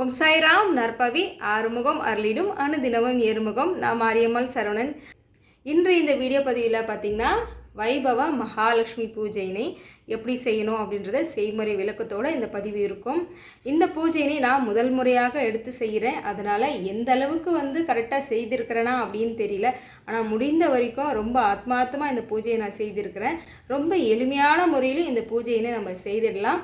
ஓம் சாய்ராம் நற்பவி ஆறுமுகம் அருளிடும் அணுதினமும் ஏறுமுகம். நான் மாரியம்மாள் சரவணன். இன்று இந்த வீடியோ பதிவில் பார்த்திங்கன்னா வைபவ மகாலட்சுமி பூஜையினை எப்படி செய்யணும் அப்படின்றத செய்முறை விளக்கத்தோடு இந்த பதிவு இருக்கும். இந்த பூஜையினை நான் முதல் முறையாக எடுத்து செய்கிறேன் அதனால் எந்த அளவுக்கு வந்து கரெக்டாக செய்திருக்கிறேனா அப்படின்னு தெரியல. ஆனால் முடிந்த வரைக்கும் ரொம்ப ஆத்மார்த்தமாக இந்த பூஜையை நான் செய்திருக்கிறேன். ரொம்ப எளிமையான முறையிலும் இந்த பூஜையினை நம்ம செய்திடலாம்.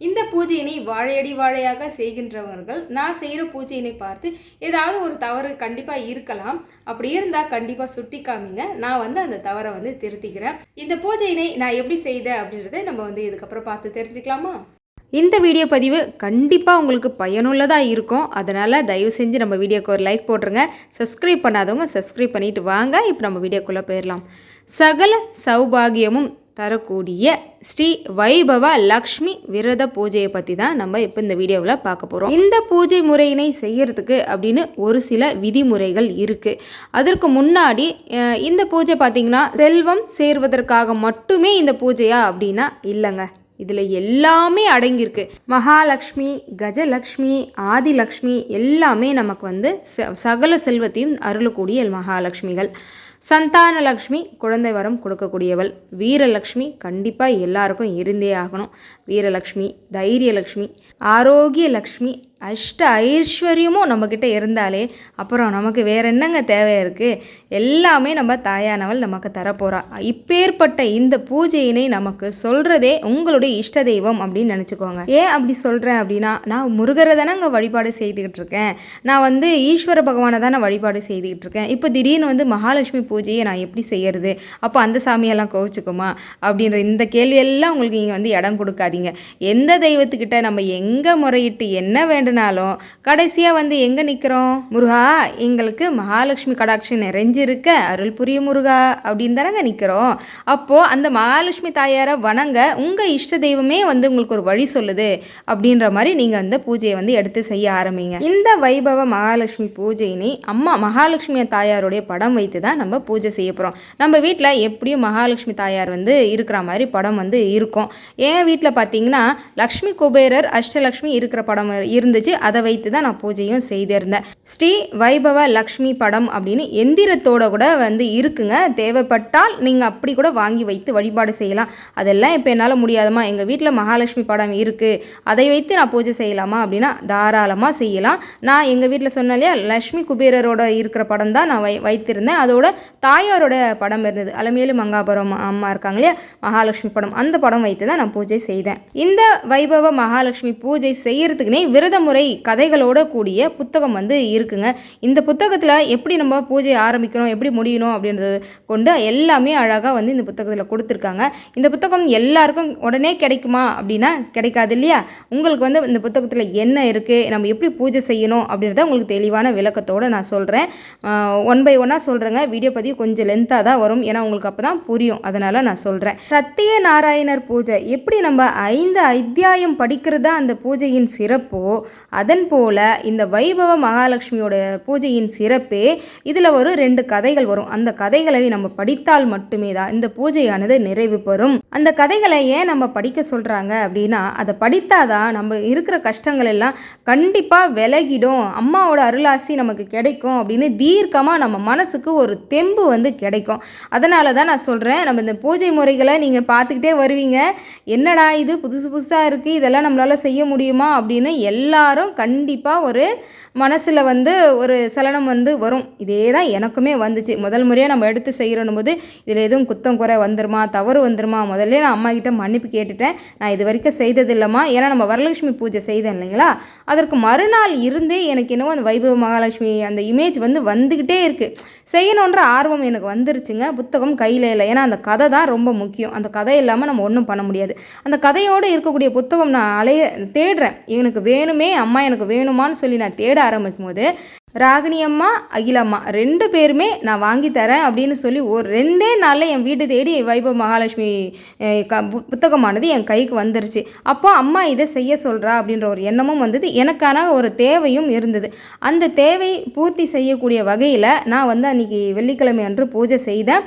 இந்த பூஜையினை வாழையடி வாழையாக செய்கின்றவர்கள் நான் செய்கிற பூஜையினை பார்த்து ஏதாவது ஒரு தவறு கண்டிப்பாக இருக்கலாம். அப்படி இருந்தால் கண்டிப்பாக சுட்டி காமிங்க நான் வந்து அந்த தவறை வந்து திருத்திக்கிறேன். இந்த பூஜையினை நான் எப்படி செய்தேன் அப்படின்றத நம்ம வந்து இதுக்கப்புறம் பார்த்து தெரிஞ்சுக்கலாமா? இந்த வீடியோ பதிவு கண்டிப்பாக உங்களுக்கு பயனுள்ளதாக இருக்கும். அதனால் தயவு செஞ்சு நம்ம வீடியோக்கு ஒரு லைக் போட்டுருங்க. சப்ஸ்கிரைப் பண்ணாதவங்க சப்ஸ்கிரைப் பண்ணிவிட்டு வாங்க. இப்போ நம்ம வீடியோக்குள்ளே போயிடலாம். சகல சௌபாகியமும் தரக்கூடிய ஸ்ரீ வைபவ லக்ஷ்மி விரத பூஜையை பற்றி தான் நம்ம இப்போ இந்த வீடியோவில் பார்க்க போகிறோம் இந்த பூஜை முறையினை செய்கிறதுக்கு அப்படின்னு ஒரு சில விதிமுறைகள் இருக்குது அதற்கு முன்னாடி இந்த பூஜை பார்த்திங்கன்னா செல்வம் சேர்வதற்காக மட்டுமே இந்த பூஜையா அப்படின்னா இல்லைங்க. இதில் எல்லாமே அடங்கியிருக்கு. மகாலட்சுமி கஜலக்ஷ்மி ஆதிலக்ஷ்மி எல்லாமே நமக்கு வந்து ச- சகல செல்வத்தையும் அருளக்கூடிய மகாலட்சுமிகள் சந்தானலக்ஷ்மி குழந்தை வரம் கொடுக்கக்கூடியவள். வீரலக்ஷ்மி கண்டிப்பாக எல்லாருக்கும் இருந்தே ஆகணும். வீரலக்ஷ்மி தைரியலக்ஷ்மி ஆரோக்கியலக்ஷ்மி அஷ்ட ஐஸ்வர்யமும் நம்மக்கிட்ட இருந்தாலே அப்புறம் நமக்கு வேற என்னங்க தேவை இருக்குது எல்லாமே நம்ம தாயானவள் நமக்கு தரப்போகிறா இப்பேற்பட்ட இந்த பூஜையினை நமக்கு சொல்கிறதே உங்களுடைய இஷ்ட தெய்வம் அப்படின்னு நினச்சிக்கோங்க. ஏன் அப்படி சொல்கிறேன் அப்படின்னா நான் முருகரை தானேங்க வழிபாடு செய்துக்கிட்டு இருக்கேன். நான் வந்து ஈஸ்வர பகவானை தானே வழிபாடு செய்துக்கிட்டு இருக்கேன். இப்போ திடீர்னு வந்து மகாலட்சுமி பூஜையை நான் எப்படி செய்யறது? அப்போ அந்த சாமியெல்லாம் கோவிச்சுக்குமா? அப்படின்ற இந்த கேள்வியெல்லாம் உங்களுக்கு இங்கே வந்து இடம் கொடுக்காதீங்க. எந்த தெய்வத்துக்கிட்ட நம்ம எங்கே முறையிட்டு என்ன வேண்டுனாலும் கடைசியாக வந்து எங்கே நிற்கிறோம் முருகா எங்களுக்கு மகாலட்சுமி கடாட்சி நிறைஞ்சிருக்க அருள் புரிய முருகா அப்படின்னு தானங்க நிற்கிறோம் அப்போது அந்த மகாலட்சுமி தாயாரை வணங்க உங்கள் இஷ்ட தெய்வமே வந்து உங்களுக்கு ஒரு வழி சொல்லுது அப்படின்ற மாதிரி நீங்கள் அந்த பூஜையை வந்து எடுத்து செய்ய ஆரம்பிங்க. இந்த வைபவ மகாலட்சுமி பூஜையினை அம்மா மகாலட்சுமி தாயாருடைய படம் வைத்து தான் நம்ம பூஜை செய்ய போகிறோம் நம்ம வீட்டில் எப்படியும் மகாலட்சுமி தாயார் வந்து இருக்கிற மாதிரி படம் வந்து இருக்கும். என் வீட்டில் பார்த்தீங்கன்னா லக்ஷ்மி குபேரர் அஷ்டலக்ஷ்மி இருக்கிற படம் இருந்துச்சு. அதை வைத்து தான் நான் பூஜையும் செய்திருந்தேன். ஸ்ரீ வைபவ லக்ஷ்மி படம் அப்படின்னு எந்திரத்தோட கூட வந்து இருக்குங்க. தேவைப்பட்டால் நீங்கள் அப்படி கூட வாங்கி வைத்து வழிபாடு செய்யலாம். அதெல்லாம் இப்போ என்னால் முடியாதமா. எங்கள் வீட்டில் மகாலட்சுமி படம் இருக்குது அதை வைத்து நான் பூஜை செய்யலாமா அப்படின்னா தாராளமாக செய்யலாம். நான் எங்கள் வீட்டில் சொன்னேன் இல்லையா லக்ஷ்மி குபேரரோட இருக்கிற படம் தான் நான் வை வைத்திருந்தேன். அதோட தாயாரோட படம் இருந்தது. அலமேலு மங்காபுரம் அம்மா இருக்காங்க இல்லையா மகாலட்சுமி படம். அந்த படம் வைத்து தான் நான் பூஜை செய்தேன். இந்த வைபவ மகாலட்சுமி பூஜை செய்யறதுக்குனே விரதம் முறை கதைகளோட கூடிய புத்தகம் வந்து இருக்குங்க. இந்த புத்தகத்தில் எப்படி நம்ம பூஜையை ஆரம்பிக்கணும் எப்படி முடியணும் அப்படின்றது கொண்டு எல்லாமே அழகாக வந்து இந்த புத்தகத்தில் கொடுத்துருக்காங்க. இந்த புத்தகம் எல்லாருக்கும் உடனே கிடைக்குமா அப்படின்னா கிடைக்காது இல்லையா? உங்களுக்கு வந்து இந்த புத்தகத்தில் என்ன இருக்குது நம்ம எப்படி பூஜை செய்யணும் அப்படின்றத உங்களுக்கு தெளிவான விளக்கத்தோடு நான் சொல்கிறேன் ஒன் பை ஒன்னாக சொல்கிறேங்க வீடியோ பதிவு கொஞ்சம் லென்த்தாக தான் வரும். ஏன்னா உங்களுக்கு அப்போ தான் புரியும். அதனால் நான் சொல்கிறேன் சத்திய நாராயணர் பூஜை எப்படி நம்ம ஐந்து அத்தியாயம் படிக்கிறது தான் அந்த பூஜையின் சிறப்போ அதன் போல் இந்த வைபவ மகாலட்சுமியோட பூஜையின் சிறப்பே இதில் ஒரு ரெண்டு கதைகள் வரும். அந்த கதைகளை நம்ம படித்தால் மட்டுமே தான் இந்த பூஜையானது நிறைவு பெறும். அந்த கதைகளை ஏன் நம்ம படிக்க சொல்கிறாங்க அப்படின்னா அதை படித்தாதான் நம்ம இருக்கிற கஷ்டங்கள் எல்லாம் கண்டிப்பாக விலகிடும். அம்மாவோட அருளாசி நமக்கு கிடைக்கும் அப்படின்னு தீர்க்கமாக நம்ம மனசுக்கு ஒரு தெம்பு வந்து கிடைக்கும். அதனால தான் நான் சொல்கிறேன் நம்ம இந்த பூஜை முறைகளை நீங்கள் பார்த்துக்கிட்டே வருவீங்க. என்னடா இது புதுசு புதுசாக இருக்குது இதெல்லாம் நம்மளால் செய்ய முடியுமா அப்படின்னு எல்லா எல்லாரும் கண்டிப்பாக ஒரு மனசில் வந்து ஒரு சலனம் வந்து வரும். இதே தான் எனக்குமே வந்துச்சு. முதல் முறையாக நம்ம எடுத்து செய்கிறோம் போது இதில் எதுவும் குத்தம் குறை வந்துருமா தவறு வந்துருமா? முதல்ல நான் அம்மா கிட்ட மன்னிப்பு கேட்டுட்டேன். நான் இது வரைக்கும் செய்தது இல்லைம்மா ஏன்னா நம்ம வரலட்சுமி பூஜை செய்தேன் இல்லைங்களா? அதற்கு மறுநாள் இருந்தே எனக்கு என்னவோ அந்த வைபவ மகாலட்சுமி அந்த இமேஜ் வந்து வந்துக்கிட்டே இருக்குது செய்யணுன்ற ஆர்வம் எனக்கு வந்துருச்சுங்க. புத்தகம் கையில் இல்லை. ஏன்னா அந்த கதை தான் ரொம்ப முக்கியம். அந்த கதை இல்லாமல் நம்ம ஒன்றும் பண்ண முடியாது. அந்த கதையோடு இருக்கக்கூடிய புத்தகம் நான் அலைய தேடுறேன். எனக்கு வேணுமே அம்மா எனக்கு வேணுமான்னு சொல்லி நான் தேட ஆரம்பிக்கும் போது ராகினி அம்மா அகிலம்மா ரெண்டு பேருமே நான் வாங்கி தரேன் அப்படின்னு சொல்லி ஒரு ரெண்டே நாளில் என் வீட்டு தேடி வைபவ் மகாலட்சுமி க பு- புத்தகமானது என் கைக்கு வந்துருச்சு. அப்போ அம்மா இதை செய்ய சொல்கிறா அப்படின்ற ஒரு எண்ணமும் வந்தது. எனக்கான ஒரு தேவையும் இருந்தது. அந்த தேவை பூர்த்தி செய்யக்கூடிய வகையில் நான் வந்து அன்றைக்கி வெள்ளிக்கிழமை அன்று பூஜை செய்தேன்.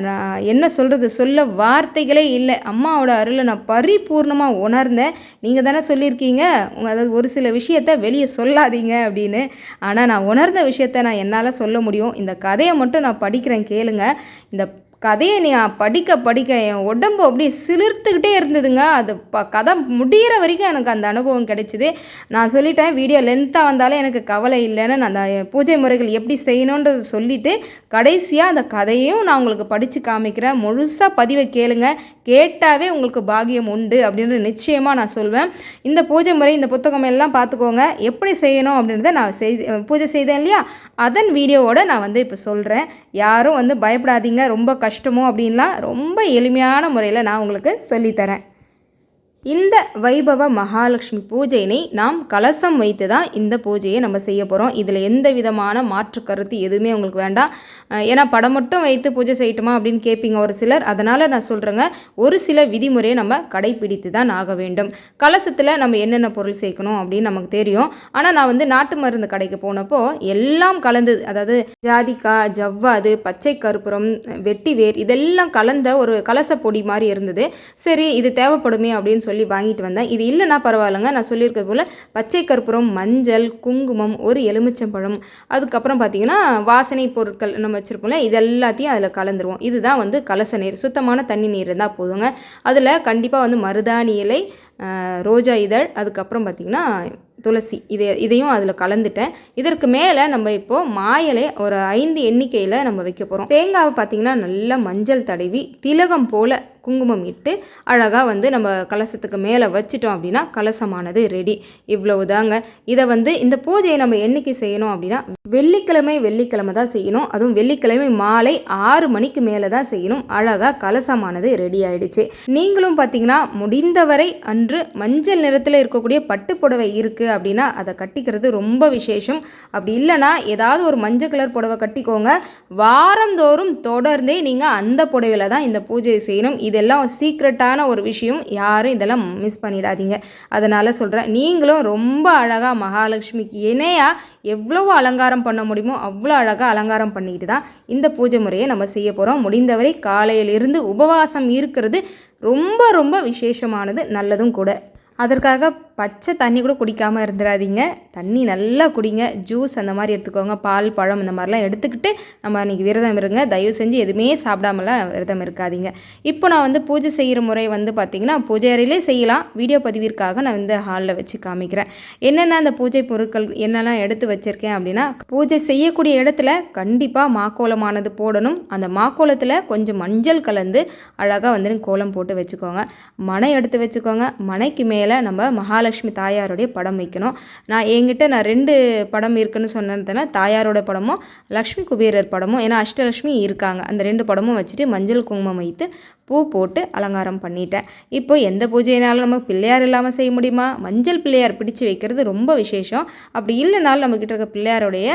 நான் என்ன சொல்கிறது சொல்ல வார்த்தைகளே இல்லை. அம்மாவோட அருளை நான் பரிபூர்ணமாக உணர்ந்தேன். நீங்கள் தானே சொல்லியிருக்கீங்க. உங்கள் அதாவது ஒரு சில விஷயத்த வெளியே சொல்லாதீங்க அப்படின்னு. ஆனால் நான் உணர்ந்த விஷயத்த நான் என்னால் சொல்ல முடியும். இந்த கதையை மட்டும் நான் படிக்கிறேன் கேளுங்க. இந்த கதையை நீ படிக்க படிக்க என் உடம்பு அப்படியே சிலிர்த்துக்கிட்டே இருந்ததுங்க. அது ப கதை முடிகிற வரைக்கும் எனக்கு அந்த அனுபவம் கிடைச்சிது. நான் சொல்லிட்டேன் வீடியோ லென்த்தாக வந்தாலும் எனக்கு கவலை இல்லைன்னு நான் அந்த பூஜை முறைகள் எப்படி செய்யணுன்றது சொல்லிவிட்டு கடைசியாக அந்த கதையும் நான் உங்களுக்கு படித்து காமிக்கிறேன். முழுசாக பதிவை கேளுங்க. கேட்டாவே உங்களுக்கு பாகியம் உண்டு அப்படின்னு நிச்சயமாக நான் சொல்வேன். இந்த பூஜை முறை இந்த புத்தகம் எல்லாம் பார்த்துக்கோங்க. எப்படி செய்யணும் அப்படின்றத நான் செய்து பூஜை செய்தேன் இல்லையா? அதன் வீடியோவோட நான் வந்து இப்போ சொல்கிறேன் யாரும் வந்து பயப்படாதீங்க. ரொம்ப கஷ்டமோ அப்படின்லாம் ரொம்ப எளிமையான முறையில் நான் உங்களுக்கு சொல்லித்தரேன். இந்த வைபவ மகாலட்சுமி பூஜையினை நாம் கலசம் வைத்து தான் இந்த பூஜையை நம்ம செய்ய போகிறோம் இதில் எந்த விதமான மாற்று கருத்து எதுவுமே உங்களுக்கு வேண்டாம். ஏன்னா படம் மட்டும் வைத்து பூஜை செய்யட்டுமா அப்படின்னு கேட்பீங்க ஒரு சிலர். அதனால் நான் சொல்கிறேங்க ஒரு சில விதிமுறையை நம்ம கடைப்பிடித்து தான் ஆக வேண்டும். கலசத்தில் நம்ம என்னென்ன பொருள் சேர்க்கணும் அப்படின்னு நமக்கு தெரியும். ஆனால் நான் வந்து நாட்டு மருந்து கடைக்கு போனப்போ எல்லாம் கலந்து அதாவது ஜாதிக்காய் ஜவ்வாது பச்சை கருப்புரம் வெட்டி வேர் இதெல்லாம் கலந்த ஒரு கலச பொடி மாதிரி இருந்தது. சரி இது தேவைப்படுமே அப்படின்னு சொல்லி சொல்லி வாங்கிட்டு வந்தேன். இது இல்லைன்னா பரவாயில்லைங்க. நான் சொல்லியிருக்கிறது போல் பச்சை கற்பூரம் மஞ்சள் குங்குமம் ஒரு எலுமிச்சம்பழம். அதுக்கப்புறம் பார்த்தீங்கன்னா வாசனை பொருட்கள் நம்ம வச்சுருப்போம்ல இது எல்லாத்தையும் அதில் கலந்துருவோம். இதுதான் வந்து கலச நீர். சுத்தமான தண்ணி நீர் இருந்தால் போதுங்க. அதில் கண்டிப்பாக வந்து மருதாணி இலை ரோஜா இதழ் அதுக்கப்புறம் பார்த்திங்கன்னா துளசி. இதை இதையும் அதில் கலந்துட்டேன். இதற்கு மேலே நம்ம இப்போது மாயலை ஒரு ஐந்து எண்ணிக்கையில் நம்ம வைக்க போகிறோம் தேங்காவை பார்த்திங்கன்னா நல்லா மஞ்சள் தடவி திலகம் போல் குங்குமம் இட்டு அழகாக வந்து நம்ம கலசத்துக்கு மேலே வச்சிட்டோம் அப்படின்னா கலசமானது ரெடி. இவ்வளவு தாங்க. இதை வந்து இந்த பூஜையை நம்ம என்னைக்கு செய்யணும் அப்படின்னா வெள்ளிக்கிழமை வெள்ளிக்கிழமை தான் செய்யணும். அதுவும் வெள்ளிக்கிழமை மாலை ஆறு மணிக்கு மேலே தான் செய்யணும். அழகாக கலசமானது ரெடி ஆயிடுச்சு. நீங்களும் பார்த்தீங்கன்னா முடிந்தவரை அன்று மஞ்சள் நிறத்தில் இருக்கக்கூடிய பட்டு புடவை இருக்குது அப்படின்னா அதை கட்டிக்கிறது ரொம்ப விசேஷம். அப்படி இல்லைன்னா ஏதாவது ஒரு மஞ்சள் கலர் புடவை கட்டிக்கோங்க. வாரந்தோறும் தொடர்ந்தே நீங்கள் அந்த புடவையில் தான் இந்த பூஜையை செய்யணும். இதெல்லாம் சீக்ரெட்டான ஒரு விஷயம். யாரும் இதெல்லாம் மிஸ் பண்ணிடாதீங்க. அதனால் சொல்கிறேன் நீங்களும் ரொம்ப அழகாக மகாலட்சுமிக்கு இணையாக எவ்வளோ அலங்காரம் பண்ண முடியுமோ அவ்வளோ அழகாக அலங்காரம் பண்ணிக்கிட்டு தான் இந்த பூஜை முறையை நம்ம செய்ய போகிறோம் முடிந்தவரை காலையிலிருந்து உபவாசம் இருக்கிறது. ரொம்ப ரொம்ப விசேஷமானது நல்லதும் கூட. அதற்காக பச்சை தண்ணி கூட குடிக்காமல் இருந்துடாதீங்க தண்ணி நல்லா குடிங்க. ஜூஸ் அந்த மாதிரி எடுத்துக்கோங்க. பால் பழம் இந்த மாதிரிலாம் எடுத்துக்கிட்டு நம்ம அன்றைக்கி விரதம் இருங்க. தயவு செஞ்சு எதுவுமே சாப்பிடாமலாம் விரதம் இருக்காதீங்க. இப்போ நான் வந்து பூஜை செய்கிற முறை வந்து பார்த்திங்கன்னா பூஜை அறையிலே செய்யலாம். வீடியோ பதிவிற்காக நான் வந்து ஹாலில் வச்சு காமிக்கிறேன். என்னென்ன அந்த பூஜை பொருட்கள் என்னெல்லாம் எடுத்து வச்சுருக்கேன் அப்படின்னா பூஜை செய்யக்கூடிய இடத்துல கண்டிப்பாக மாக்கோலமானது போடணும். அந்த மாக்கோலத்தில் கொஞ்சம் மஞ்சள் கலந்து அழகாக வந்து கோலம் போட்டு வச்சுக்கோங்க. மனை எடுத்து வச்சுக்கோங்க. மனைக்கு மேலே நம்ம மகாலட்சுமி தாயாருடைய படம் வைக்கணும். நான் என்கிட்ட நான் ரெண்டு படம் இருக்குன்னு சொன்னதுனா தாயாரோட படமும் லக்ஷ்மி குபேரர் படமும் ஏன்னா அஷ்டலக்ஷ்மி இருக்காங்க. அந்த ரெண்டு படமும் வச்சுட்டு மஞ்சள் குங்குமம் வைத்து பூ போட்டு அலங்காரம் பண்ணிட்டேன். இப்போ எந்த பூஜையினாலும் நம்ம பிள்ளையார் இல்லாமல் செய்ய முடியுமா? மஞ்சள் பிள்ளையார் பிடிச்சு வைக்கிறது ரொம்ப விசேஷம். அப்படி இல்லைனாலும் நம்மக்கிட்ட இருக்க பிள்ளையாருடைய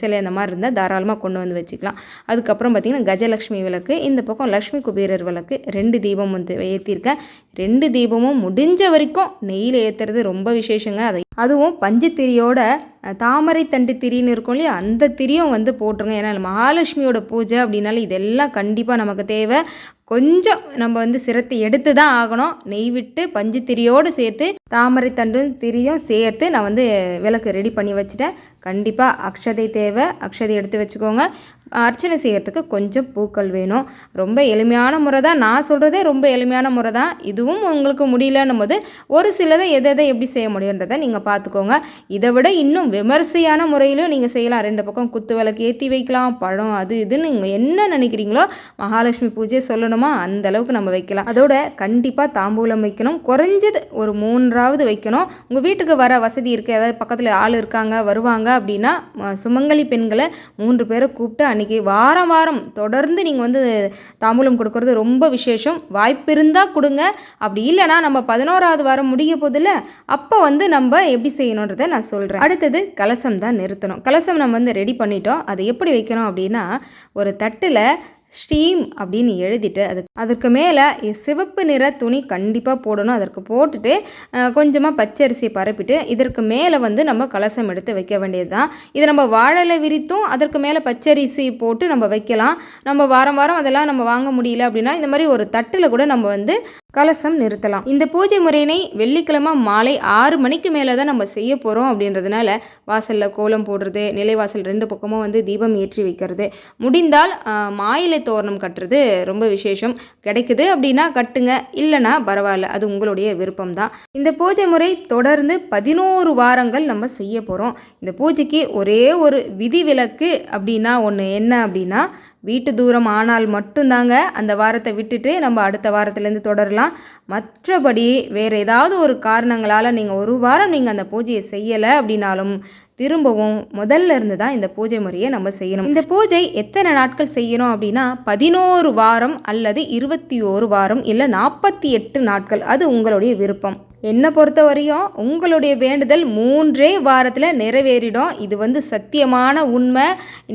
சிலை அந்த மாதிரி இருந்தால் தாராளமாக கொண்டு வந்து வச்சுக்கலாம். அதுக்கப்புறம் பார்த்திங்கன்னா கஜலக்ஷ்மி விளக்கு இந்த பக்கம் லக்ஷ்மி குபேரர் விளக்கு ரெண்டு தீபம் வந்து ஏற்றிருக்கேன் ரெண்டு தீபமும் முடிஞ்ச வரைக்கும் நெய்யில் ஏற்றுறது ரொம்ப விசேஷங்க. அதை அதுவும் பஞ்சத்திரியோட தாமரை தண்டு திரின்னு இருக்கும் இல்லையா? அந்த திரியும் வந்து போட்டுருங்க. ஏன்னா மகாலட்சுமியோட பூஜை அப்படின்னால இதெல்லாம் கண்டிப்பாக நமக்கு தேவை. கொஞ்சம் நம்ம வந்து சிரத்தை எடுத்து தான் ஆகணும். நெய் விட்டு பஞ்சு திரியோடு சேர்த்து தாமரை தண்டும் திரியும் சேர்த்து நான் வந்து விளக்கு ரெடி பண்ணி வச்சுட்டேன். கண்டிப்பாக அக்ஷதை தேவை. அக்ஷதை எடுத்து வச்சுக்கோங்க. அர்ச்சனை செய்கிறதுக்கு கொஞ்சம் பூக்கள் வேணும். ரொம்ப எளிமையான முறை தான் நான் சொல்கிறதே ரொம்ப எளிமையான முறை தான் இதுவும் உங்களுக்கு முடியலன்னும் போது ஒரு சிலதை எதை எதை எப்படி செய்ய முடியுன்றதை நீங்கள் பார்த்துக்கோங்க. இதை விட இன்னும் விமர்சையான முறையிலும் நீங்கள் செய்யலாம். ரெண்டு பக்கம் குத்து விளக்கு ஏற்றி வைக்கலாம். பழம் அது இதுன்னு நீங்கள் என்ன நினைக்கிறீங்களோ மகாலட்சுமி பூஜையை சொல்லணுமா? அந்த அளவுக்கு நம்ம வைக்கலாம். அதோட கண்டிப்பாக தாம்பூலம் வைக்கணும். குறைஞ்சது ஒரு மூன்றாவது வைக்கணும். உங்கள் வீட்டுக்கு வர வசதி இருக்குது அதாவது பக்கத்தில் ஆள் இருக்காங்க வருவாங்க அப்படின்னா சுமங்கலி பெண்களை மூன்று பேரை கூப்பிட்டு அன்றைக்கி வாரம் வாரம் தொடர்ந்து நீங்கள் வந்து தாம்பூலம் கொடுக்கறது ரொம்ப விசேஷம். வாய்ப்பு இருந்தால் கொடுங்க. அப்படி இல்லைனா நம்ம பதினோராவது வாரம் முடிய போதில் அப்போ வந்து நம்ம எப்படி செய்யணுன்றதை நான் சொல்கிறேன் அடுத்தது கலசம் தான் நிறுத்தணும். கலசம் நம்ம வந்து ரெடி பண்ணிட்டோம். அதை எப்படி வைக்கணும் அப்படின்னா ஒரு தட்டில் ஸ்டீம் அப்படின்னு எழுதிட்டு அது அதற்கு மேலே சிவப்பு நிற துணி கண்டிப்பாக போடணும். அதற்கு போட்டுட்டு கொஞ்சமாக பச்சரிசி பரப்பிட்டு இதற்கு மேலே வந்து நம்ம கலசம் எடுத்து வைக்க வேண்டியது தான் இதை நம்ம வாழலை விரித்தும் அதற்கு மேலே பச்சரிசி போட்டு நம்ம வைக்கலாம். நம்ம வாரம் வாரம் அதெல்லாம் நம்ம வாங்க முடியல அப்படின்னா இந்த மாதிரி ஒரு தட்டில் கூட நம்ம வந்து கலசம் நிறுத்தலாம். இந்த பூஜை முறையினை வெள்ளிக்கிழமை மாலை ஆறு மணிக்கு மேலே தான் நம்ம செய்ய போகிறோம் அப்படின்றதுனால வாசலில் கோலம் போடுறது நிலைவாசல் ரெண்டு பக்கமும் வந்து தீபம் ஏற்றி வைக்கிறது. முடிந்தால் மாயிலை தோரணம் கட்டுறது ரொம்ப விசேஷம். கிடைக்குது அப்படின்னா கட்டுங்க இல்லைனா பரவாயில்ல அது உங்களுடைய விருப்பம் தான். இந்த பூஜை முறை தொடர்ந்து பதினோரு வாரங்கள் நம்ம செய்ய போகிறோம் இந்த பூஜைக்கு ஒரே ஒரு விதிவிலக்கு அப்படின்னா ஒன்று என்ன அப்படின்னா வீட்டு தூரம் ஆனால் மட்டும்தாங்க அந்த வாரத்தை விட்டுட்டு நம்ம அடுத்த வாரத்துலேருந்து தொடரலாம். மற்றபடி வேறு ஏதாவது ஒரு காரணங்களால் நீங்கள் ஒரு வாரம் நீங்கள் அந்த பூஜையை செய்யலை அப்படின்னாலும் திரும்பவும் முதல்ல இருந்து தான் இந்த பூஜை முறையை நம்ம செய்யணும். இந்த பூஜை எத்தனை நாட்கள் செய்யணும் அப்படின்னா பதினோரு வாரம் அல்லது இருபத்தி ஓரு வாரம் இல்லை நாற்பத்தி எட்டு நாட்கள். அது உங்களுடைய விருப்பம். என்னை பொறுத்த வரையும் உங்களுடைய வேண்டுதல் மூன்றே வாரத்தில் நிறைவேறிடும். இது வந்து சத்தியமான உண்மை.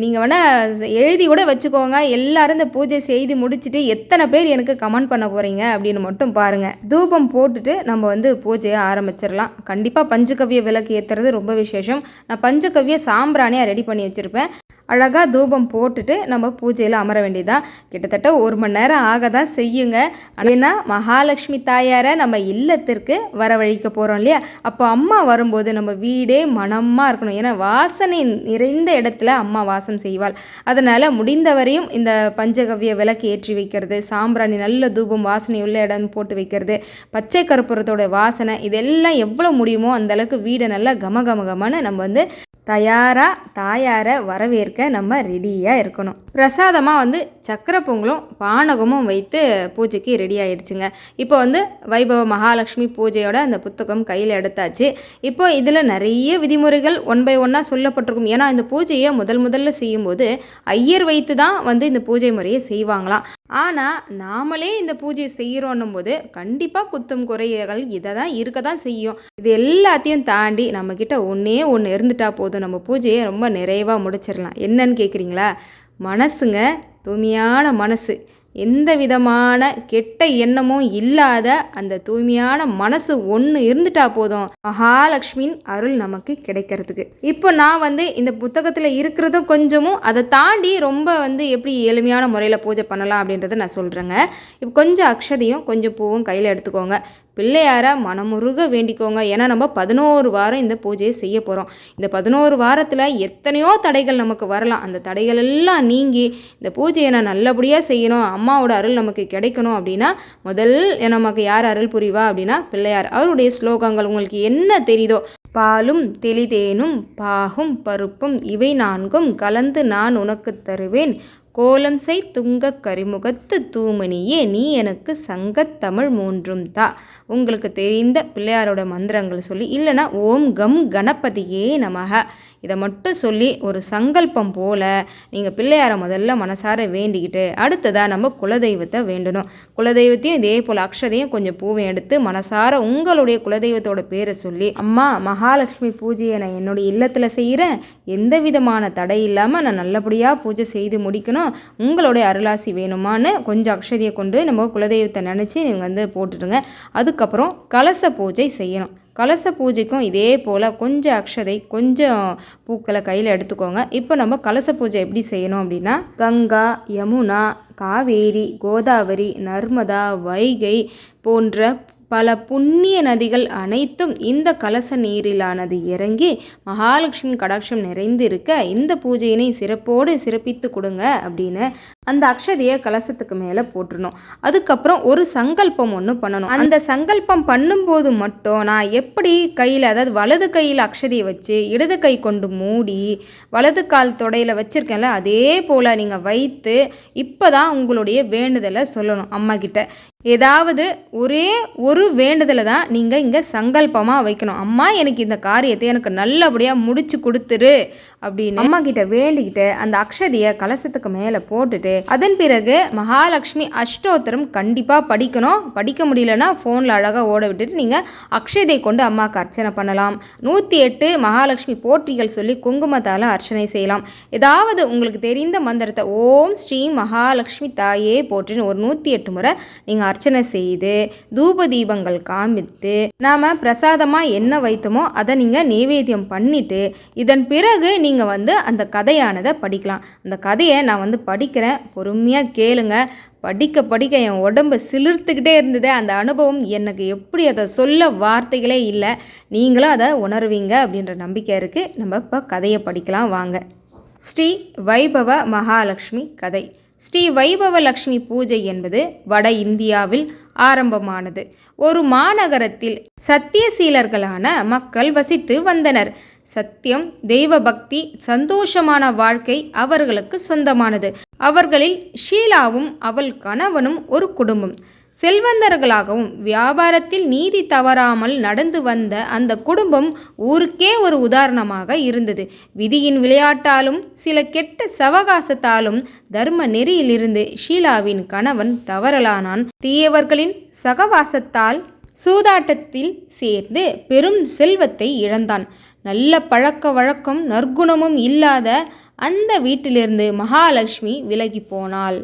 நீங்கள் வேணால் எழுதி கூட வச்சுக்கோங்க. எல்லாரும் இந்த பூஜை செய்து முடிச்சுட்டு எத்தனை பேர் எனக்கு கமெண்ட் பண்ண போகிறீங்க அப்படின்னு மட்டும் பாருங்கள் தூபம் போட்டுட்டு நம்ம வந்து பூஜையை ஆரம்பிச்சிடலாம். கண்டிப்பாக பஞ்சகவிய விளக்கு ஏற்றுறது ரொம்ப விசேஷம். நான் பஞ்சகவிய சாம்பிராணியாக ரெடி பண்ணி வச்சுருப்பேன். அழகாக தூபம் போட்டுட்டு நம்ம பூஜையில் அமர வேண்டியதான் கிட்டத்தட்ட ஒரு மணி நேரம் ஆக தான் செய்யுங்க. ஏன்னா மகாலட்சுமி தாயாரை நம்ம இல்லத்திற்கு வரவழைக்க போகிறோம் இல்லையா? அப்போ அம்மா வரும்போது நம்ம வீடே மனமாக இருக்கணும். ஏன்னா வாசனை நிறைந்த இடத்துல அம்மா வாசம் செய்வாள். அதனால் முடிந்தவரையும் இந்த பஞ்சகவ்ய விளக்கு ஏற்றி வைக்கிறது சாம்பிராணி நல்ல தூபம் வாசனை உள்ள இடம் போட்டு வைக்கிறது பச்சை கருப்புறத்தோட வாசனை இதெல்லாம் எவ்வளோ முடியுமோ அந்தளவுக்கு வீடை நல்லா கம கம கமன்னு நம்ம வந்து தயாராக தாயாரை வரவேற்க நம்ம ரெடியாக இருக்கணும். பிரசாதமாக வந்து சக்கரை பொங்கலும் பானகமும் வைத்து பூஜைக்கு ரெடி ஆகிடுச்சுங்க இப்போ வந்து வைபவ மகாலட்சுமி பூஜையோட அந்த புத்தகம் கையில் எடுத்தாச்சு. இப்போ இதில் நிறைய விதிமுறைகள் ஒன் பை ஒன்னாக சொல்லப்பட்டிருக்கும். ஏன்னா இந்த பூஜையை முதல் முதல்ல செய்யும்போது ஐயர் வைத்து தான் வந்து இந்த பூஜை முறையை செய்வாங்களாம். ஆனால் நாமளே இந்த பூஜையை செய்கிறோன்னும் போது கண்டிப்பாக குத்தம் குறைகள் இதை தான் இருக்க தான் செய்யும். இது எல்லாத்தையும் தாண்டி நம்மக்கிட்ட ஒன்றே ஒன்று இருந்துட்டா போதும். நம்ம பூஜையை ரொம்ப நிறைவாக முடிச்சிடலாம். என்னன்னு கேட்குறீங்களா மனசுங்க தூய்மையான மனசு. எந்த விதமான கெட்ட எண்ணமும் இல்லாத அந்த தூய்மையான மனசு ஒன்று இருந்துட்டா போதும். மகாலட்சுமியின் அருள் நமக்கு கிடைக்கிறதுக்கு. இப்போ நான் வந்து இந்த புத்தகத்தில் இருக்கிறதும் கொஞ்சமும் அதை தாண்டி ரொம்ப வந்து எப்படி எளிமையான முறையில் பூஜை பண்ணலாம் அப்படின்றத நான் சொல்கிறேங்க இப்போ கொஞ்சம் அக்ஷதையும் கொஞ்சம் பூவும் கையில் எடுத்துக்கோங்க. பிள்ளையாரை மனமுருக வேண்டிக்கோங்க. ஏன்னா நம்ம பதினோரு வாரம் இந்த பூஜையை செய்ய போகிறோம் இந்த பதினோரு வாரத்தில் எத்தனையோ தடைகள் நமக்கு வரலாம். அந்த தடைகள் எல்லாம் நீங்கி இந்த பூஜையை நான் நல்லபடியாக செய்யணும் அம்மாவோட அருள் நமக்கு கிடைக்கணும் அப்படின்னா முதல் நமக்கு யார் அருள் புரிவா அப்படின்னா பிள்ளையார். அவருடைய ஸ்லோகங்கள் உங்களுக்கு என்ன தெரியுதோ பாலும் தெளிதேனும் பாகும் பருப்பும் இவை நான்கும் கலந்து நான் உனக்கு தருவேன். கோலம் செய் துங்கக் கரிமுகத்து தூமணியே நீ எனக்கு சங்கத்தமிழ் மூன்றும் தா. உங்களுக்கு தெரிந்த பிள்ளையாரோட மந்திரங்கள் சொல்லி இல்லைனா ஓம் கம் கணபதியே நமக. இதை மட்டும் சொல்லி ஒரு சங்கல்பம் போல் நீங்கள் பிள்ளையாரை முதல்ல மனசார வேண்டிக்கிட்டு அடுத்ததாக நம்ம குலதெய்வத்தை வேண்டணும். குலதெய்வத்தையும் இதே போல் அக்ஷதையும் கொஞ்சம் பூவை எடுத்து மனசார உங்களுடைய குலதெய்வத்தோட பேரை சொல்லி அம்மா மகாலட்சுமி பூஜையை நான் என்னுடைய இல்லத்தில் செய்கிறேன் எந்த விதமான தடை இல்லாமல் நான் நல்லபடியாக பூஜை செய்து முடிக்கணும். உங்களுடைய அருளாசி வேணுமான்னு கொஞ்சம் அக்ஷதையை கொண்டு நம்ம குலதெய்வத்தை நினச்சி நீங்கள் வந்து போட்டுடுங்க. அதுக்கப்புறம் கலச பூஜை செய்யணும். கலச பூஜைக்கும் இதே போல் கொஞ்சம் அக்ஷதை கொஞ்சம் பூக்களை கையில் எடுத்துக்கோங்க. இப்போ நம்ம கலச பூஜை எப்படி செய்யணும் அப்படின்னா கங்கா யமுனா காவேரி கோதாவரி நர்மதா வைகை போன்ற பல புண்ணிய நதிகள் அனைத்தும் இந்த கலச நீரிலானது இறங்கி மகாலட்சுமி கடாட்சம் நிறைந்திருக்க இந்த பூஜையினை சிறப்போடு சிறப்பித்து கொடுங்க அப்படின்னு அந்த அக்ஷதையை கலசத்துக்கு மேலே போட்டுருணும் அதுக்கப்புறம் ஒரு சங்கல்பம் ஒன்று பண்ணணும். அந்த சங்கல்பம் பண்ணும்போது மட்டும் நான் எப்படி கையில் அதாவது வலது கையில் அக்ஷதையை வச்சு இடது கை கொண்டு மூடி வலது கால் தொடையில் வச்சுருக்கேன்ல அதே போல் நீங்கள் வைத்து இப்போ தான் உங்களுடைய வேண்டுதலை சொல்லணும் அம்மா கிட்ட ஏதாவது ஒரே ஒரு வேண்டுதலை தான் நீங்கள் இங்கே சங்கல்பமாக வைக்கணும். அம்மா எனக்கு இந்த காரியத்தை எனக்கு நல்லபடியாக முடிச்சு கொடுத்துரு அப்படின்னு அம்மா கிட்ட வேண்டிக்கிட்டு அந்த அக்ஷதியை கலசத்துக்கு மேலே போட்டுட்டு அதன் பிறகு மகாலட்சுமி அஷ்டோத்திரம் கண்டிப்பாக படிக்கணும். படிக்க முடியலன்னா ஃபோனில் அழகாக ஓட விட்டுட்டு நீங்கள் அக்ஷதை கொண்டு அம்மாவுக்கு அர்ச்சனை பண்ணலாம். நூற்றி எட்டு மகாலட்சுமி போற்றிகள் சொல்லி குங்குமத்தால் அர்ச்சனை செய்யலாம். ஏதாவது உங்களுக்கு தெரிந்த மந்திரத்தை ஓம் ஸ்ரீ மகாலட்சுமி தாயே போற்றின்னு ஒரு நூற்றி எட்டு முறை நீங்கள் அர்ச்சனை செய்து தூப தீபங்கள் காமித்து நாம் பிரசாதமாக என்ன வைத்தோமோ அதை நீங்கள் நைவேத்தியம் பண்ணிவிட்டு இதன் பிறகு நீங்கள் வந்து அந்த கதையானதை படிக்கலாம். அந்த கதையை நான் வந்து படிக்கிறேன். பொறுமையாக கேளுங்க. படிக்க படிக்க என் உடம்பு சிலிர்த்துக்கிட்டே இருந்தது. அந்த அனுபவம் எனக்கு எப்படி அதை சொல்ல வார்த்தைகளே இல்லை. நீங்களும் அதை உணர்வீங்க அப்படின்ற நம்பிக்கை இருக்குது நம்ம இப்போ கதையை படிக்கலாம். வாங்க. ஸ்ரீ வைபவ மகாலட்சுமி கதை. ஸ்ரீ வைபவ லக்ஷ்மி பூஜை என்பது வட இந்தியாவில் ஆரம்பமானது. ஒரு மாநகரத்தில் சத்தியசீலர்களான மக்கள் வசித்து வந்தனர். சத்தியம் தெய்வ பக்தி சந்தோஷமான வாழ்க்கை அவர்களுக்கு சொந்தமானது. அவர்களில் ஷீலாவும் அவள் கணவனும் ஒரு குடும்பம். செல்வந்தர்களாகவும் வியாபாரத்தில் நீதி தவறாமல் நடந்து வந்த அந்த குடும்பம் ஊருக்கே ஒரு உதாரணமாக இருந்தது. விதியின் விளையாட்டாலும் சில கெட்ட சவகாசத்தாலும் தர்ம நெறியிலிருந்து ஷீலாவின் கணவன் தவறலானான். தீயவர்களின் சகவாசத்தால் சூதாட்டத்தில் சேர்ந்து பெரும் செல்வத்தை இழந்தான். நல்ல பழக்க வழக்கம் நற்குணமும் இல்லாத அந்த வீட்டிலிருந்து மகாலட்சுமி விலகி போனாள்.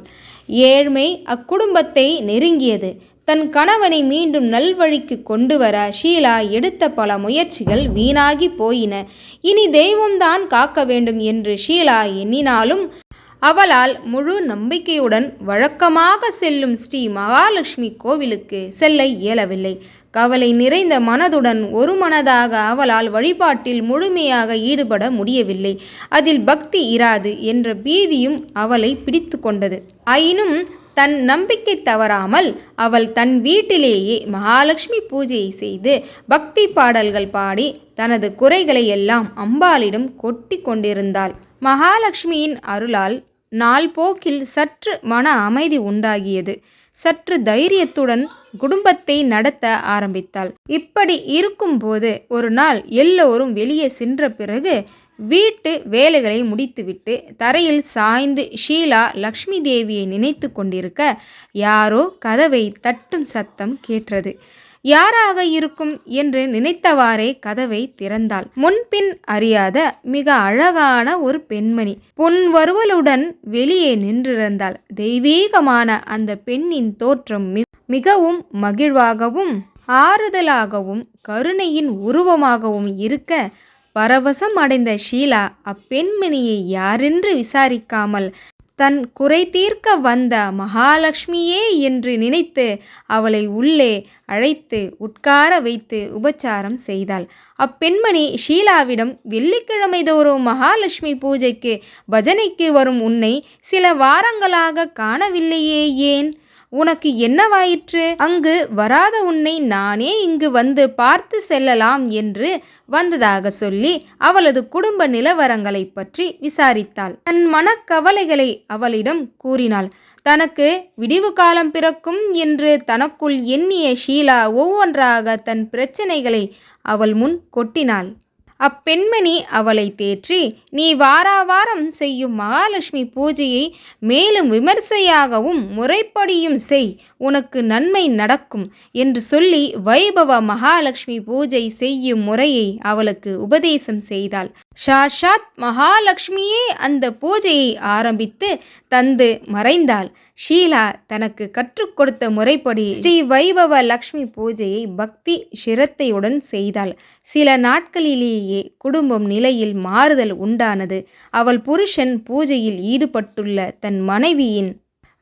ஏழ்மை அக்குடும்பத்தை நெருங்கியது. தன் கணவனை மீண்டும் நல்வழிக்கு கொண்டு வர ஷீலா எடுத்த பல முயற்சிகள் வீணாகி போயின. இனி தெய்வம்தான் காக்க வேண்டும் என்று ஷீலா எண்ணினாலும் அவளால் முழு நம்பிக்கையுடன் வழக்கமாக செல்லும் ஸ்ரீ மகாலட்சுமி கோவிலுக்கு செல்ல இயலவில்லை. கவலை நிறைந்த மனதுடன் ஒரு மனதாக அவளால் வழிபாட்டில் முழுமையாக ஈடுபட முடியவில்லை. அதில் பக்தி இராது என்ற பீதியும் அவளை பிடித்து கொண்டது. ஆயினும் தன் நம்பிக்கை தவறாமல் அவள் தன் வீட்டிலேயே மகாலட்சுமி பூஜையை செய்து பக்தி பாடல்கள் பாடி தனது குறைகளை எல்லாம் அம்பாளிடம் கொட்டி கொண்டிருந்தாள். மகாலட்சுமியின் அருளால் நாள் போக்கில் சற்று மன அமைதி உண்டாகியது. சற்று தைரியத்துடன் குடும்பத்தை நடத்த ஆரம்பித்தாள். இப்படி இருக்கும்போது ஒரு நாள் எல்லோரும் வெளியே சென்ற பிறகு வீட்டு வேலைகளை முடித்துவிட்டு தரையில் சாய்ந்து ஷீலா லக்ஷ்மி தேவியை நினைத்து கொண்டிருக்க யாரோ கதவை தட்டும் சத்தம் கேட்டது. யாராக இருக்கும்? என்று நினைத்தவாறே கதவை திறந்தாள். முன்பின் அறியாத மிக அழகான ஒரு பெண்மணி பொன்வருவலுடன் வெளியே நின்றிருந்தாள். தெய்வீகமான அந்த பெண்ணின் தோற்றம் மிகவும் மகிழ்வாகவும் ஆறுதலாகவும் கருணையின் உருவமாகவும் இருக்க பரவசம் அடைந்த ஷீலா அப்பெண்மணியை யாரென்று விசாரிக்காமல் தன் குறை தீர்க்க வந்த மகாலட்சுமியே என்று நினைத்து அவளை உள்ளே அழைத்து உட்கார வைத்து உபச்சாரம் செய்தாள். அப்பெண்மணி ஷீலாவிடம் வெள்ளிக்கிழமை தோறும் மகாலட்சுமி பூஜைக்கு பஜனைக்கு வரும் உன்னை சில வாரங்களாக காணவில்லையே ஏன்? உனக்கு என்னவாயிற்று? அங்கு வராத உன்னை நானே இங்கு வந்து பார்த்து செல்லலாம் என்று வந்ததாக சொல்லி அவளது குடும்ப நிலவரங்களை பற்றி விசாரித்தாள். தன் மனக்கவலைகளை அவளிடம் கூறினாள். தனக்கு விடிவு காலம் பிறக்கும் என்று தனக்குள் எண்ணிய ஷீலா ஒவ்வொன்றாக தன் பிரச்சனைகளை அவள் முன் கொட்டினாள். அப்பெண்மணி அவளை தேற்றி நீ வாராவாரம் செய்யும் மகாலட்சுமி பூஜையை மேலும் விமர்சையாகவும் முறைப்படியும் செய். உனக்கு நன்மை நடக்கும் என்று சொல்லி வைபவ மகாலட்சுமி பூஜை செய்யும் முறையை அவளுக்கு உபதேசம் செய்தாள். ஷாஷாத் மகாலட்சுமியே அந்த பூஜையை ஆரம்பித்து தந்து மறைந்தாள். ஷீலா தனக்கு கற்றுக் கொடுத்த முறைப்படி ஸ்ரீ வைபவ லக்ஷ்மி பூஜையை பக்தி சிரத்தையுடன் செய்தாள். சில நாட்களிலேயே குடும்பம் நிலையில் மாறுதல் உண்டானது. அவள் புருஷன் பூஜையில் ஈடுபட்டுள்ள தன் மனைவியின்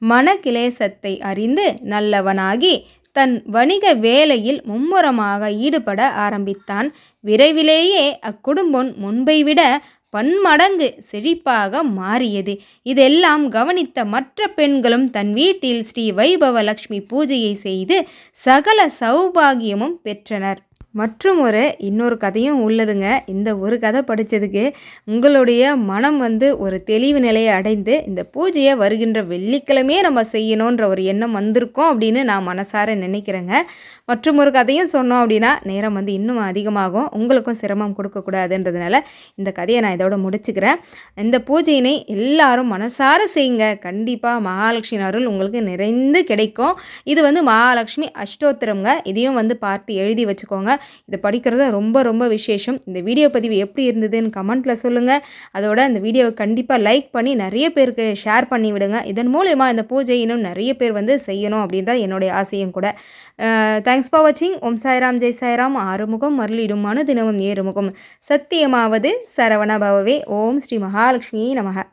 மனகிலேசத்தை அறிந்து நல்லவனாகி தன் வணிக வேலையில் மும்முரமாக ஈடுபட ஆரம்பித்தான். விரைவிலேயே அக்குடும்பம் முன்பை விட பன்மடங்கு செழிப்பாக மாறியது. இதெல்லாம் கவனித்த மற்ற பெண்களும் தன் வீட்டில் ஸ்ரீ வைபவ பூஜையை செய்து சகல சௌபாகியமும் பெற்றனர். மற்றும் ஒரு இன்னொரு கதையும் உள்ளதுங்க. இந்த ஒரு கதை படித்ததுக்கு உங்களுடைய மனம் வந்து ஒரு தெளிவு நிலையை அடைந்து இந்த பூஜையை வருகின்ற வெள்ளிக்கிழமையே நம்ம செய்யணுன்ற ஒரு எண்ணம் வந்திருக்கோம் அப்படின்னு நான் மனசார நினைக்கிறேங்க. மற்றும் ஒரு கதையும் சொன்னோம் அப்படின்னா நேரம் வந்து இன்னும் அதிகமாகும். உங்களுக்கும் சிரமம் கொடுக்கக்கூடாதுன்றதுனால இந்த கதையை நான் இதோட முடிச்சுக்கிறேன். இந்த பூஜையினை எல்லாரும் மனசார செய்யுங்க. கண்டிப்பாக மகாலட்சுமி அருள் உங்களுக்கு நிறைந்து கிடைக்கும். இது வந்து மகாலட்சுமி அஷ்டோத்திரம்ங்க. இதையும் வந்து பார்த்து எழுதி வச்சுக்கோங்க. இதை படிக்கிறது ரொம்ப ரொம்ப விசேஷம். இந்த வீடியோ பதிவு எப்படி இருந்ததுன்னு கமெண்ட்டில் சொல்லுங்கள் அதோட இந்த வீடியோவை கண்டிப்பாக லைக் பண்ணி நிறைய பேருக்கு ஷேர் பண்ணி விடுங்க. இதன் மூலயமா இந்த பூஜை இன்னும் நிறைய பேர் வந்து செய்யணும் அப்படின்றது என்னுடைய ஆசையும் கூட. தேங்க்ஸ் ஃபார் வாட்சிங் ஓம் சாய்ராம் ஜெய் சாய்ராம். ஆறுமுகம் மருளிடும் மனு தினமும் ஏறுமுகம். சத்தியமாவது சரவண பவவே. ஓம் ஸ்ரீ மகாலட்சுமி நமக.